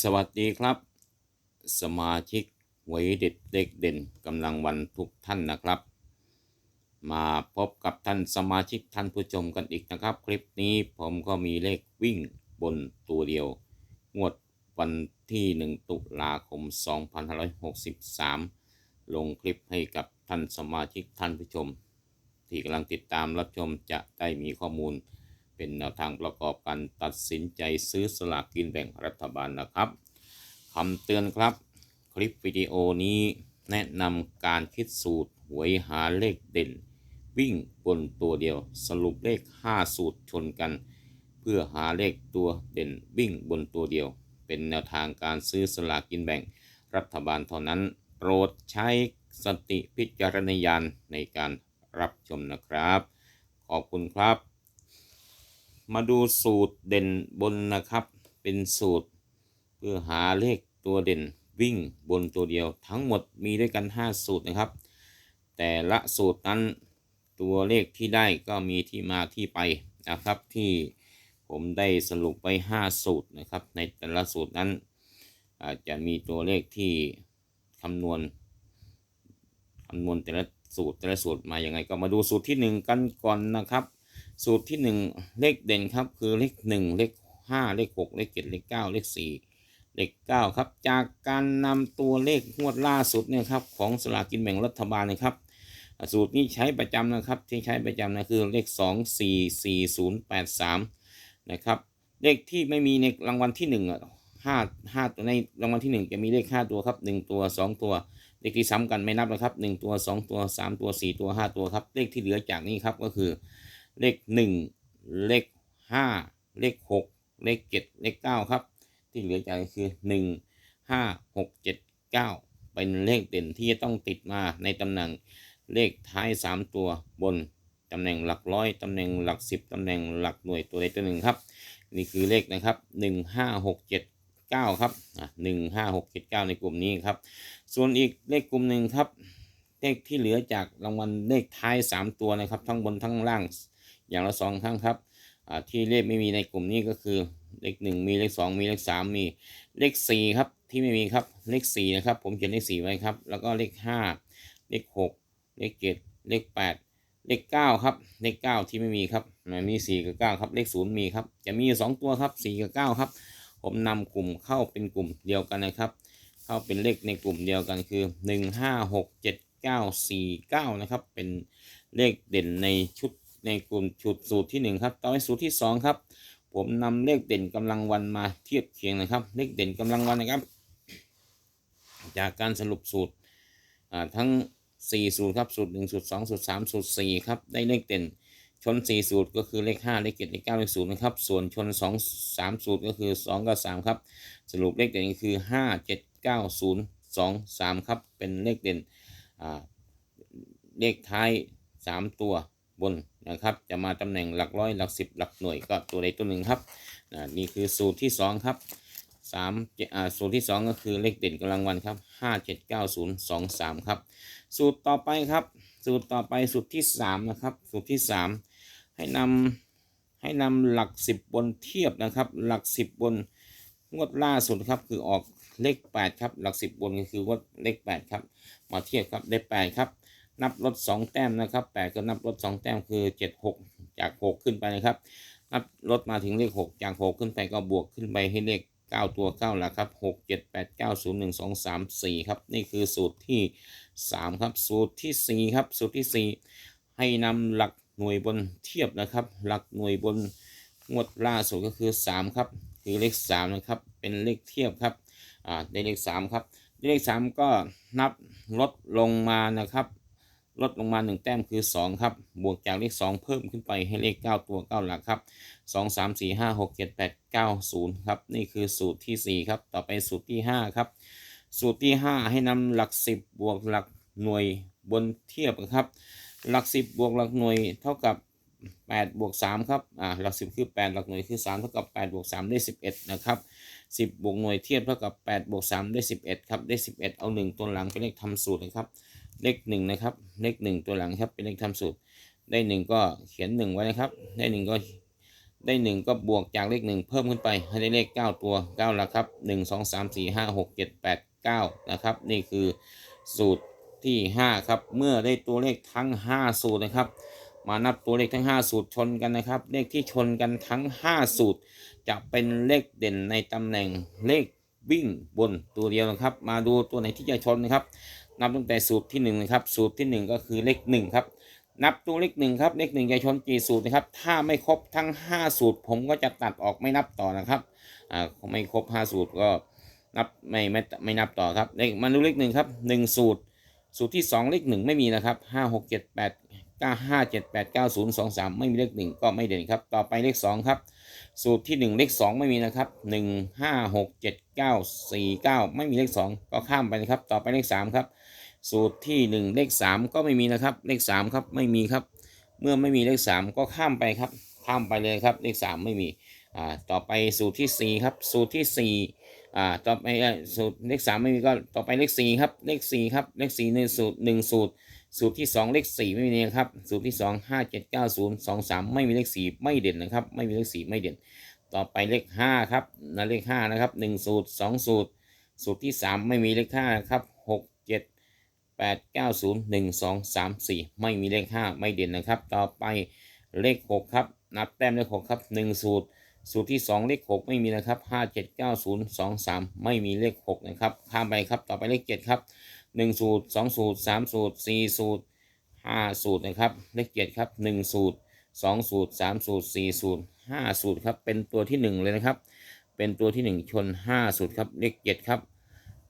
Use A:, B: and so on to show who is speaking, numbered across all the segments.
A: สวัสดีครับ สมาชิกหวยเด็ดเด็กเด่นกำลังวันทุกท่านนะครับ มาพบกับท่านสมาชิกท่านผู้ชมกันอีกนะครับ คลิปนี้ผมก็มีเลขวิ่งบนตัวเดียว งวดวันที่ 1 ตุลาคม 2563 ลงคลิปให้กับท่านสมาชิกท่านผู้ชม ที่กำลังติดตามรับชมจะได้มีข้อมูล เป็นแนวทางประกอบการตัดสินใจซื้อสลากกินแบ่งรัฐบาลนะครับคำเตือนครับ คลิปวิดีโอนี้แนะนำการคิดสูตรหวยหาเลขเด่น วิ่งบนตัวเดียว สรุปเลข 5 สูตรชนกัน เพื่อหาเลขตัวเด่นวิ่งบนตัวเดียว เป็นแนวทางการซื้อสลากกินแบ่งรัฐบาลเท่านั้น โปรดใช้สติพิจารณญาณในการรับชมนะครับ ขอบคุณครับ มาดูสูตรเด่นบนนะครับ เป็นสูตร เพื่อหาเลขตัวเด่นวิ่งบนตัวเดียว ทั้งหมดมีด้วยกัน 5 สูตรนะครับ แต่ละสูตรนั้นตัวเลขที่ได้ก็มีที่มาที่ไปนะครับ ที่ผมได้สรุปไว้ 5 สูตรนะครับ ในแต่ละสูตรนั้น อาจจะมีตัวเลขที่คำนวณคำนวณแต่ละสูตรแต่ละสูตรมาอย่างไงก็มาดูสูตรที่ 1 กันก่อนนะครับ สูตรที่1เลขเด่นครับ คือเลข1เลข5เลข6เลข7เลข9เลข4เลข9ครับ จากการนำตัวเลขงวดล่าสุดเนี่ยครับของสลากกินแบ่งรัฐบาลนะครับสูตรนี้ใช้ประจำนะครับ ที่ใช้ประจำนะคือเลข2 4 4 0 8 3นะครับ เลขที่ไม่มีในรางวัลที่1อะห้าห้าตัวในรางวัลที่1จะมีเลข5ตัวครับ1ตัว2ตัวเลขที่ซ้ำกันไม่นับนะครับ1ตัว2ตัว3ตัว4ตัว5ตัวครับ เลขที่เหลือจากนี้ครับก็คือ เลข1เลข5เลข6เลข7เลข9ครับ ที่เหลือจากก็คือ1 5 6 7 9เป็นเลขเด่นที่จะต้องติดมาในตำแหน่งเลขท้าย3ตัวบนตำแหน่งหลักร้อยตำแหน่งหลัก10ตำแหน่งหลักหน่วยตัวใดตัวหนึ่งครับ นี่คือเลขนะครับ1 5 6 7 9ครับอะ1 5 6 7 9ในกลุ่มนี้ครับ ส่วนอีกเลขกลุ่มหนึ่งครับเลขที่เหลือจากรางวัลเลขท้าย3ตัวนะครับ ทั้งบนทั้งล่าง อย่างละสองครั้งครับที่เลขไม่มีในกลุ่มนี้ก็คือเลข1มีเลข2มีเลข3มีเลข4ครับที่ไม่มีครับเลข4นะครับ ผมเขียนเลข4ไว้ครับ แล้วก็เลข5เลข6เลข7เลข8เลข9ครับเลข9ที่ไม่มีครับมันมี4กับ9ครับเลข0มีครับจะมีสอยู่2ตัวครับ4กับ9ครับ ผมนำกลุ่มเข้าเป็นกลุ่มเดียวกันนะครับ เข้าเป็นเลขในกลุ่มเดียวกันคือ1 5 6 7 9 4 9นะครับ เป็นเลขเด่นในชุด ในกลุ่มชุดสูตรที่ 1 ครับต่อไปสูตรที่ 2 ครับ ผมนำเลขเด่นกำลังวันมาเทียบเคียงนะครับ เลขเด่นกำลังวันนะครับ จากการสรุปสูตรทั้ง 4 สูตรครับสูตร1สูตร2สูตร3สูตร4ครับได้เลขเด่นชน 4 สูตรก็คือเลข 5 เลข7เลข9เลข0นะครับส่วนชน 2 3 สูตรก็คือ 2 กับ 3 ครับ สรุปเลขเด่นก็คือ 5 7 9 0 2 3 ครับ เป็นเลขเด่นเลขท้าย 3 ตัว บนนะครับ จะมาตำแหน่งหลักร้อยหลักสิบหลักหน่วยก็ตัวใดตัวหนึ่งครับนี่คือสูตรที่ 2 ครับสามอ่าสูตรที่ 2 ก็คือเลขเด่นกำลังวันครับ5 7 9 0 2 3ครับ สูตรต่อไปครับ สูตรต่อไปสูตรที่ 3 นะครับ สูตรที่ 3 ให้นำให้นำหลัก 10 บนเทียบนะครับ หลัก 10 บนงวดล่าสุดครับคือออกเลข 8 ครับ หลัก 10 บนก็คืองวดเลข 8 ครับ มาเทียบครับได้8ครับ นับลด2แต้มนะครับ8ก็นับลด2แต้มคือ7 6จาก6ขึ้นไปนะครับ นับลดมาถึงเลข6จาก6ขึ้นไปก็บวกขึ้นไปให้เลข9ตัว9หลักครับ6 7 8 9 0 1 2 3 4ครับนี่คือสูตรที่3ครับสูตรทีสี่4ครับสูตรทีสี่4ให้นำหลักหน่วยบนเทียบนะครับ หลักหน่วยบนงวดล่าสุดก็คือ3ครับคือเลข3นะครับเป็นเลขเทียบครับอ่าได้เลข3ครับเลข3ก็นับลดลงมานะครับ ลดลงมา 1 แต้มคือ 2 ครับ บวกจากเลข 2 เพิ่มขึ้นไปให้เลข 9 ตัว 9 หลักครับ 2 3 4 5 6 7 8 9 0 ครับ นี่คือสูตรทีสี่ 4 ครับ ต่อไปสูตรที่ 5 ครับ สูตรที่ 5 ให้นำหลัก 10 บวกหลักหน่วยบนเทียบครับ หลัก 10 บวกหลักหน่วยเท่ากับ8บวก3ครับ อ่า หลัก 10 คือ 8 หลักหน่วยคือ 3 เท่ากับ8บวก3ได้ 11 นะครับ 10 บวกหน่วยเทียบเท่ากับ8บวก3ได้ 11 ครับ ได้ 11 เอา 1 ตัวหลังเป็นเลขทำสูตรนะครับ เลข1นะครับ เลข1ตัวหลังครับ เป็นเลขทำสูตร ได้1ก็เขียน1ไว้นะครับ ได้1ก็ได้หนึ่งก็บวกจากเลขหนึ่งเพิ่มขึ้นไป ให้ได้เลข9ตัว9หลักครับ1 2 3 4 5 6 7 8 9นะครับ นี่คือสูตรที่5ครับ เมื่อได้ตัวเลขทั้ง5สูตรนะครับ มานับตัวเลขทั้ง5สูตรชนกันนะครับ เลขที่ชนกันทั้ง5สูตร จะเป็นเลขเด่นในตำแหน่งเลขวิ่งบนตัวเดียวนะครับ มาดูตัวไหนที่จะชนนะครับ นับตั้งแต่สูตรที่1นะครับสูตรที่ 1 ก็คือเลข1ครับนับตัวเลขหนึ่งครับเลขหนึ่งจะชนกี่สูตรนะครับ ถ้าไม่ครบทั้ง 5 สูตร ผมก็จะตัดออกไม่นับต่อนะครับอ่าไม่ครบ 5 สูตรก็นับไม่ไม่ไม่นับต่อครับเลขมาดูเลขหนึ่งครับหนึ่งสูตร สูตรที่ 2 เลขหนึ่งไม่มีนะครับห้าหกเจ็ดแปดเก้าห้าเจ็ดแปดเก้าศูนย์สองสามไม่มีเลขหนึ่งก็ไม่เด่นครับ ต่อไปเลขสองครับ สูตรที่หนึ่งเลขสองไม่มีนะครับหนึ่งห้าหกเจ็ดเก้าสี่เก้าไม่มีเลขสองก็ข้ามไปนะครับ ต่อไปเลขสามครับ สูตรที่หนึ่งเลขสามก็ไม่มีนะครับ เลขสามครับไม่มีครับ เมื่อไม่มีเลขสามก็ข้ามไปครับ ข้ามไปเลยครับ เลขสามไม่มีอ่าต่อไปสูตรที่สี่ครับ สูตรที่สี่อ่าต่อไปเอ่อสูตรเลขสามไม่มีก็ต่อไปเลขสี่ครับ เลขสี่ครับ เลขสี่ในสูตรหนึ่งสูตร สูตรที่สองเลขสี่ไม่มีนะครับ สูตรที่สองห้าเจ็ดเก้าศูนย์สองสามไม่มีเลขสี่ไม่เด่นนะครับ ไม่มีเลขสี่ไม่เด่น ต่อไปเลขห้าครับนะเลขห้านะครับหนึ่งสูตรสองสูตร สูตรที่สามไม่มีเลขห้านะครับหกเจ็ดแปดเก้าศูนย์หนึ่งสองสามสี่ไม่มีเลขห้าไม่เด่นนะครับ ต่อไปเลขหกครับ นับแต้มเลขหกครับหนึ่งสูตร สูตรที่สองเลขหกไม่มีนะครับห้าเจ็ดเก้าศูนย์สองสามไม่มีเลขหกนะครับ ข้ามไปครับ ต่อไปเลขเจ็ดครับ หนึ่งสูตรสองสูตรสามสูตรสี่สูตรห้าสูตรนะครับเลขเจ็ดครับหนึ่งสูตรสองสูตรสามสูตรสี่สูตรห้าสูตรครับเป็นตัวที่หนึ่งเลยนะครับ เป็นตัวที่หนึ่งชนห้าสูตรครับเลขเจ็ดครับ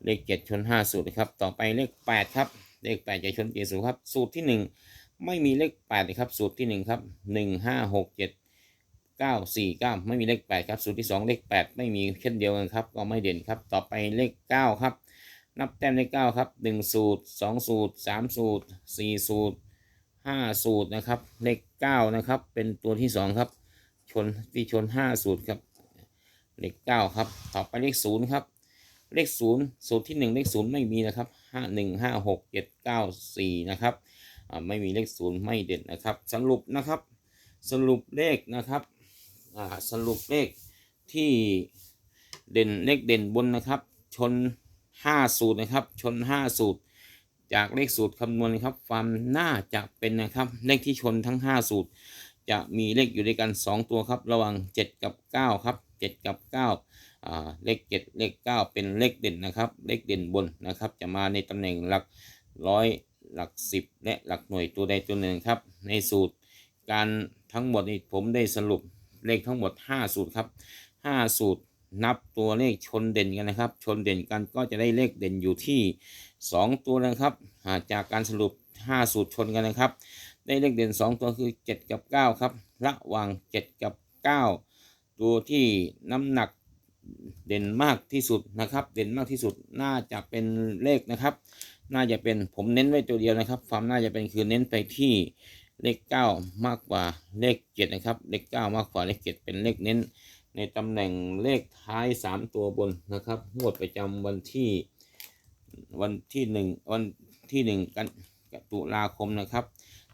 A: เลขเจ็ดชนห้าสูตรนะครับต่อไปเลขแปดครับเลขแปดจะชนกี่สูตรครับสูตรที่หนึ่งไม่มีเลขแปดนะครับสูตรที่หนึ่งครับหนึ่งห้าหกเจ็ดเก้าสี่เก้าไม่มีเลขแปดครับสูตรที่สองเลขแปดไม่มีเช่นเดียวกันครับก็ไม่เด่นครับต่อไปเลขเก้าครับ นับแต้มเลขเก้าครับหนึ่งสูตรสองสูตรสามสูตรสี่สูตรห้าสูตรนะครับเลขเก้านะครับ เป็นตัวที่สองครับ ชนที่ชนห้าสูตรครับเลขเก้าครับต่อไปเลขศูนย์ครับ เลขศูนย์สูตรที่หนึ่งเลขศูนย์ไม่มีนะครับห้าหนึ่งห้าหกเจ็ดเก้าสี่นะครับไม่มีเลขศูนย์ไม่เด่นนะครับ สรุปนะครับ สรุปเลขนะครับสรุปเลขที่เด่นเลขเด่นบนนะครับ ชน ห้าสูตรนะครับ ชนห้าสูตร จากเลขสูตรคำนวณนะครับความน่าจะเป็นนะครับ เลขที่ชนทั้ง 5 สูตร จะมีเลขอยู่ด้วยกัน 2 ตัวครับ ระหว่าง 7 กับ 9 ครับ 7 กับ9อ่าเลข 7 เลข 9 เป็นเลขเด่นนะครับ เลขเด่นบนนะครับ จะมาในตำแหน่งหลักร้อยหลัก 10 และหลักหน่วยตัวใดตัวหนึ่งครับ ในสูตรการทั้งหมดนี้ผมได้สรุปเลขทั้งหมด 5 สูตรครับ 5 สูตร นับตัวเลขชนเด่นกันนะครับ ชนเด่นกันก็จะได้เลขเด่นอยู่ที่ 2 ตัวนะครับาจากการสรุป 5 สูตรชนกันนะครับ ได้เลขเด่น 2 ตัวคือ 7 กับ 9 ครับ ระหว่าง 7 กับ 9 ตัวที่น้ำหนักเด่นมากที่สุดนะครับ เด่นมากที่สุดน่าจะเป็นเลขนะครับ น่าจะเป็นผมเน้นไว้ตัวเดียวนะครับความน่าจะเป็นคือเน้นไปที่เลข 9 มากกว่าเลข 7 นะครับ เลข 9 มากกว่าเลข 7 เป็นเลขเน้น ในตำแหน่งเลขท้าย 3 ตัวบนนะครับงวดประจำวันที่วันที่หนึ่งวันที่หนึ่งกันตุลาคมนะครับ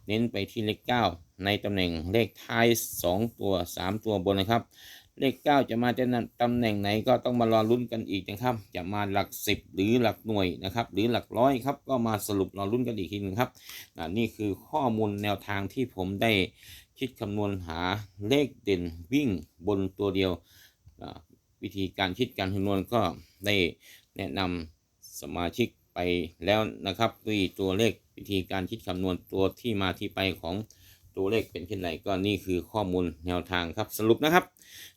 A: เน้นไปที่เลขเก้าในตำแหน่งเลขท้ายสองตัวสามตัวบนนะครับ เลขเก้าจะมาจะตำแหน่งไหนก็ต้องมารอลุ้นกันอีกนะครับ จะมาหลักสิบหรือหลักหน่วยนะครับ หรือหลักร้อยครับก็มาสรุปรอลุ้นกันอีกทีหนึงครับนี่คือข้อมูลแนวทางที่ผมได้ คิดคำนวณหาเลขเด่นวิ่งบนตัวเดียว วิธีการคิดการคำนวณก็ได้แนะนำสมาชิกไปแล้วนะครับด้วยตัวเลขวิธีการคิดคำนวณตัวที่มาที่ไปของตัวเลขเป็นเช่นไรก็นี่คือข้อมูลแนวทางครับสรุปนะครับ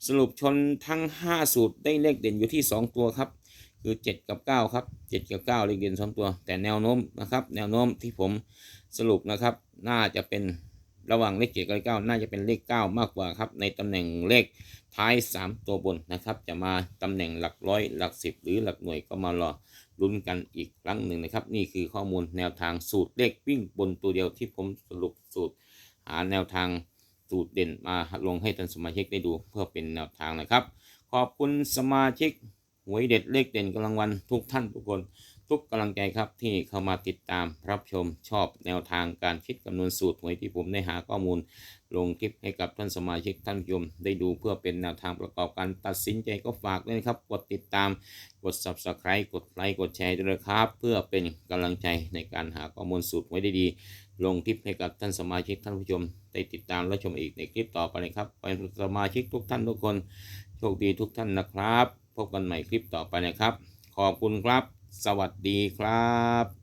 A: สรุปชนทั้ง 5 สูตรได้เลขเด่นอยู่ที่ 2 ตัวครับ คือ 7 กับ 9 ครับ 7 กับ 9 เลขเด่น2ตัว แต่แนวโน้มนะครับ แนวโน้มที่ผมสรุปนะครับ น่าจะเป็น ระหว่างเลข7กับเลข9น่าจะเป็นเลข9มากกว่าครับ ในตำแหน่งเลขท้าย 3 ตัวบนนะครับ จะมาตำแหน่งหลักร้อยหลัก10หรือหลักหน่วยก็มารอลุ้นกันอีกครั้งหนึ่งนะครับ นี่คือข้อมูลแนวทางสูตรเลขวิ่งบนตัวเดียวที่ผมสรุปสูตร หาแนวทางสูตรเด่นมาลงให้ท่านสมาชิกได้ดูเพื่อเป็นแนวทางนะครับ ขอบคุณสมาชิกหวยเด็ดเลขเด่นกำลังวันทุกท่านทุกคน ทุกกำลังใจครับที่เข้ามาติดตามรับชมชอบแนวทางการคิดคำนวณสูตรหวยที่ผมได้หาข้อมูล ลงคลิปให้กับท่านสมาชิกท่านผู้ชมได้ดูเพื่อเป็นแนวทางประกอบการตัดสินใจก็ฝากด้วยนะครับ กดติดตามกด subscribe กดไลค์กดแชร์ด้วยนะครับ เพื่อเป็นกำลังใจในการหาข้อมูลสูตรไว้ได้ดีลงคลิปให้กับท่านสมาชิกท่านผู้ชมได้ติดตามและชมอีกในคลิปต่อไปนะครับเป็นสมาชิกทุกท่านทุกคนโชคดีทุกท่านนะครับ พบกันใหม่คลิปต่อไปนะครับ ขอบคุณครับ สวัสดีครับ